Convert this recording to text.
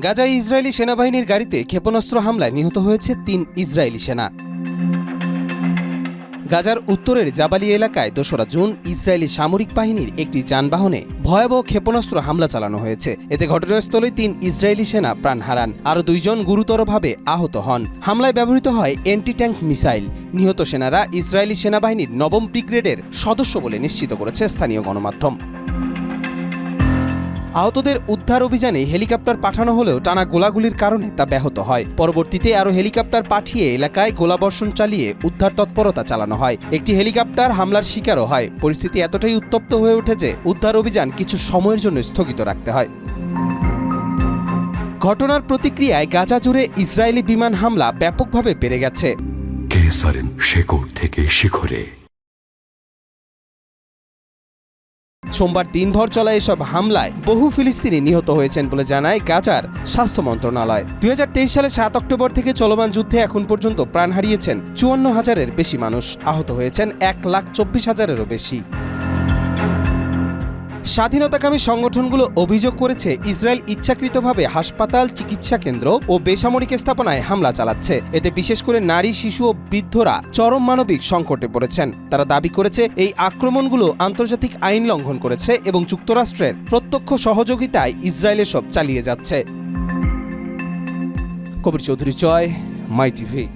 গাজায় ইসরায়েলি সেনাবাহিনীর গাড়িতে ক্ষেপণাস্ত্র হামলায় নিহত হয়েছে তিন ইসরায়েলি সেনা। গাজার উত্তরের জাবালি এলাকায় দোসরা জুন ইসরায়েলি সামরিক বাহিনীর একটি যানবাহনে ভয়াবহ ক্ষেপণাস্ত্র হামলা চালানো হয়েছে। এতে ঘটনাস্থলে তিন ইসরায়েলি সেনা প্রাণ হারান। আরও দুইজন গুরুতরভাবে আহত হন। হামলায় ব্যবহৃত হয় অ্যান্টি ট্যাঙ্ক মিসাইল। নিহত সেনারা ইসরায়েলি সেনাবাহিনীর নবম ব্রিগেডের সদস্য বলে নিশ্চিত করেছে স্থানীয় গণমাধ্যম। আহতদের উদ্ধার অভিযানে হেলিকপ্টার পাঠানো হলেও টানা গোলাগুলির কারণে তা ব্যাহত হয়। পরবর্তীতে আরও হেলিকপ্টার পাঠিয়ে এলাকায় গোলাবর্ষণ চালিয়ে উদ্ধার তৎপরতা চালানো হয়। একটি হেলিকপ্টার হামলার শিকারও হয়। পরিস্থিতি এতটাই উত্তপ্ত হয়ে ওঠে যে উদ্ধার অভিযান কিছু সময়ের জন্য স্থগিত রাখতে হয়। ঘটনার প্রতিক্রিয়ায় গাজা জুড়ে ইসরায়েলি বিমান হামলা ব্যাপকভাবে বেড়ে গেছে। শেকড় থেকে শিখরে। সোমবার দিনভর চলা এসব হামলায় বহু ফিলিস্তিনি নিহত হয়েছেন বলে জানায় গাজার স্বাস্থ্য মন্ত্রণালয়। দুই হাজার তেইশ সালে সাত অক্টোবর থেকে চলমান যুদ্ধে এখন পর্যন্ত প্রাণ হারিয়েছেন চুয়ান্ন হাজারের বেশি মানুষ। আহত হয়েছেন এক লাখ চব্বিশ হাজারেরও বেশি। স্বাধীনতাকামী সংগঠনগুলো অভিযোগ করেছে, ইসরায়েল ইচ্ছাকৃতভাবে হাসপাতাল চিকিৎসা কেন্দ্র ও বেসামরিক স্থাপনায় হামলা চালাচ্ছে। এতে বিশেষ করে নারী, শিশু ও বৃদ্ধরা চরম মানবিক সংকটে পড়েছেন। তারা দাবি করেছে, এই আক্রমণগুলো আন্তর্জাতিক আইন লঙ্ঘন করেছে এবং যুক্তরাষ্ট্রের প্রত্যক্ষ সহযোগিতায় ইসরায়েল সব চালিয়ে যাচ্ছে। Kabir Chowdhury Joy, my TV.